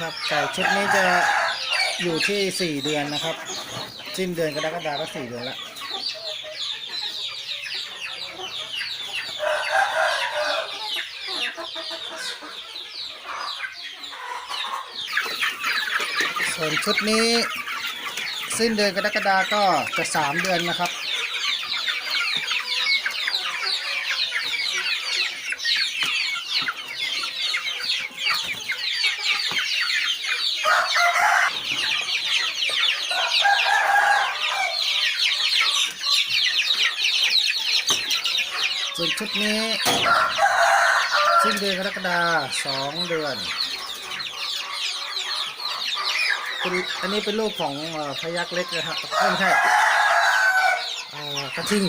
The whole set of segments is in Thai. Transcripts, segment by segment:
ครับไก่ชุดนี้จะอยู่ที่สี่เดือนนะครับสิ้นเดือนกรกฎาคมก็สี่เดือนละส่วนชุดนี้สิ้นเดือนกรกฎาคมก็จะสามเดือนนะครับ ส่วนชุดนี้สิ้นเดือนกรกฎาสองเดือนเป็นอันนี้เป็นลูกของอพยักเล็กนะครับไม่ใช่เอ่กระทิง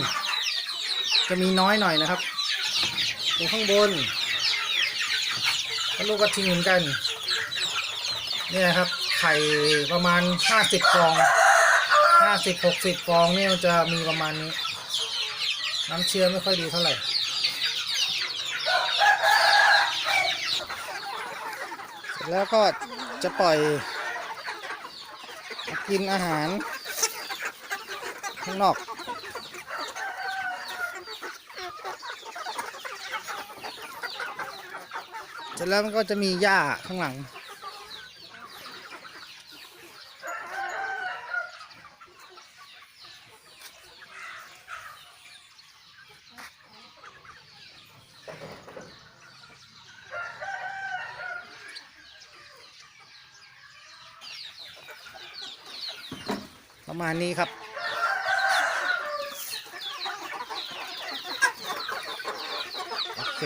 จะมีน้อยหน่อยนะครับตรงข้างบนลูกกระทิงเหมือนกันเนี่ยครับไข่ประมาณห้าสิบฟองห้าสิบหกสิบฟองเนี่ยมันจะมีประมาณนี้ น้ำเชื้อไม่ค่อยดีเท่าไหร่เสร็จแล้วก็จะปล่อย กินอาหารข้างนอกเสร็จแล้วมันก็จะมีหญ้าข้างหลัง ประมาณนี้ครับ โอเค